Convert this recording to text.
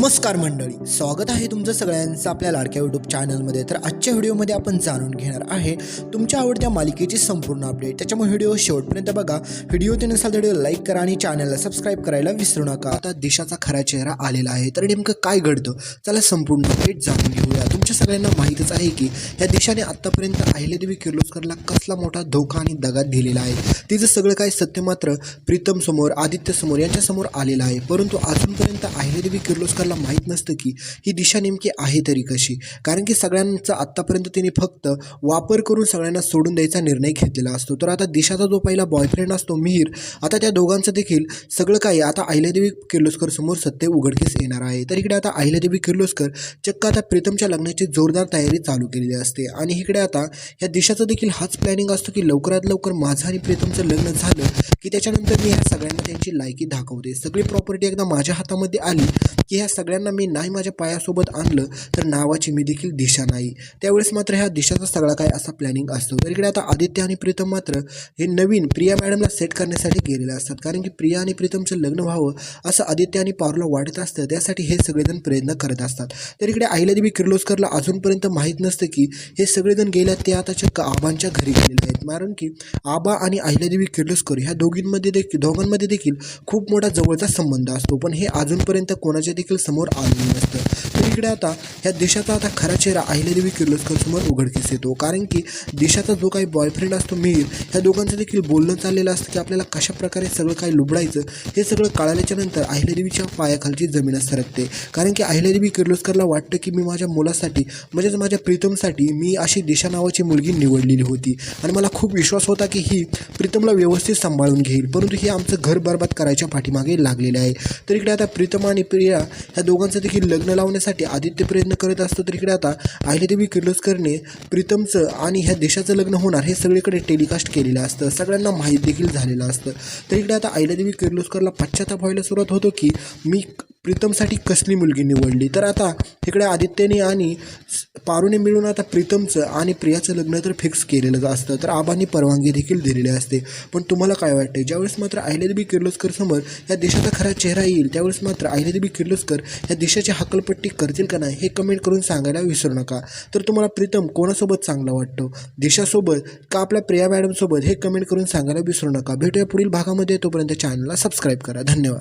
नमस्कार मंडळी स्वागत आहे तुमचं सगळ्यांचं आपल्या लाडक्या यूट्यूब चॅनलमध्ये तर आजच्या व्हिडिओमध्ये आपण जाणून घेणार आहे तुमच्या आवडत्या मालिकेची संपूर्ण अपडेट त्याच्यामुळे व्हिडिओ शेवटपर्यंत बघा. व्हिडिओ ते नसाल तर व्हिडिओ लाईक करा आणि चॅनलला सबस्क्राईब करायला विसरू नका. आता देशाचा खरा चेहरा आलेला आहे. तर नेमकं काय घडतं? चला संपूर्ण अपडेट जाणून घेऊया. तुमच्या सगळ्यांना माहीतच आहे की या देशाने आत्तापर्यंत अहिल्यादेवी किर्लोस्करला कसला मोठा धोका आणि दगा दिलेला आहे? तिचं सगळं काय सत्य मात्र प्रीतम समोर आदित्य समोर आलेलं आहे. परंतु अजूनपर्यंत अहिल्यादेवी आपल्याला माहीत नसतं की ही दिशा नेमकी आहे तरी कशी. कारण की सगळ्यांचा आत्तापर्यंत तिने फक्त वापर करून सगळ्यांना सोडून द्यायचा निर्णय घेतलेला असतो. तर आता दिशाचा जो पहिला बॉयफ्रेंड असतो मिहीर आता त्या दोघांचं देखील सगळं काही आता अहिल्यादेवी किर्लोस्कर समोर सत्य उघडकीस येणार आहे. तर इकडे आता अहिल्यादेवी किर्लोस्कर चक्क आता प्रीतमच्या लग्नाची जोरदार तयारी चालू केलेली असते. आणि इकडे आता या दिशाचा देखील हाच प्लॅनिंग असतो की लवकरात लवकर माझं आणि प्रीतमचं लग्न झालं की त्याच्यानंतर मी ह्या सगळ्यांना त्यांची लायकी दाखवते. सगळी प्रॉपर्टी एकदा माझ्या हातामध्ये आली की ह्या सगळ्यांना मी नाही माझ्या पायासोबत आणलं तर नावाची मी देखील दिशा नाही. त्यावेळेस मात्र ह्या दिशाचा सगळा काय असा प्लॅनिंग असतो. तर इकडे आता आदित्य आणि प्रीतम मात्र हे नवीन प्रिया मॅडमला सेट करण्यासाठी गेलेले असतात. कारण की प्रिया आणि प्रीतमचं लग्न व्हावं असं आदित्य आणि पारूला वाटत असतं त्यासाठी हे सगळेजण प्रयत्न करत असतात. तर इकडे अहिल्यादेवी किर्लोस्करला अजूनपर्यंत माहीत नसतं की हे सगळेजण गेल्या ते आता चक्क आबांच्या घरी गेलेले आहेत. कारण की आबा आणि अहिल्यादेवी किर्लोस्कर ह्या दोघींमध्ये देखील दोघांमध्ये देखील खूप मोठा जवळचा संबंध असतो. पण हे अजूनपर्यंत कोणाच्या देखील समोर आलेलं नसतं तर इकडे आता ह्या देशाचा आता खरा चेहरा अहिल्यादेवी किर्लोस्कर समोर उघडकीस येतो. कारण की देशाचा जो काही बॉयफ्रेंड असतो मिहीर ह्या दोघांचं देखील बोलणं चाललेलं असतं की आपल्याला कशा प्रकारे सगळं काही लुबडायचं हे सगळं कळाल्याच्या नंतर अहिल्यादेवीच्या पायाखालची जमीन सरकते. कारण की अहिल्यादेवी किर्लोस्करला वाटतं की मी माझ्या मुलासाठी म्हणजेच माझ्या प्रीतमसाठी मी अशी दिशा नावाची मुलगी निवडलेली होती. आणि मला खूप विश्वास होता की ही प्रीतमला व्यवस्थित सांभाळून घेईल. परंतु हे आमचं घर बरबाद करायच्या पाठीमागे लागलेले आहे. तर इकडे आता प्रीतम आणि प्रिया ह्या दोघांचं देखील लग्न लावण्यासाठी आदित्य प्रयत्न करत असतो तर इकडे आता अहिल्यादेवी किर्लोस्करने प्रीतमचं आणि ह्या देशाचं लग्न होणार हे सगळीकडे टेलिकास्ट केलेलं असतं. सगळ्यांना माहीत देखील झालेलं असतं. तर इकडे आता अहिल्यादेवी किर्लोस्करला पश्चाताप व्हायला सुरुवात होतो की मी प्रीतमसाठी कसली मुलगी निवडली? तर आता इकडे आदित्यने आणि पारूने मिळून आता प्रीतमचं आणि प्रियाचं लग्न तर फिक्स केलेलं असतं. तर आबांनी परवानगी देखील दिलेली असते. पण तुम्हाला काय वाटते ज्यावेळेस मात्र अहिल्यादेवी किर्लोस्कर समोर या देशाचा खरा चेहरा येईल त्यावेळेस मात्र अहिल्यादेवी किर्लोस्कर या देशाची हकलपट्टी करतील का नाही हे कमेंट करून सांगायला विसरू नका. तर तुम्हाला प्रीतम कोणासोबत चांगला वाटतो? देशासोबत का आपल्या प्रिया मॅडमसोबत हे कमेंट करून सांगायला विसरू नका. भेटूया पुढील भागामध्ये. तोपर्यंत चॅनलला सबस्क्राईब करा. धन्यवाद.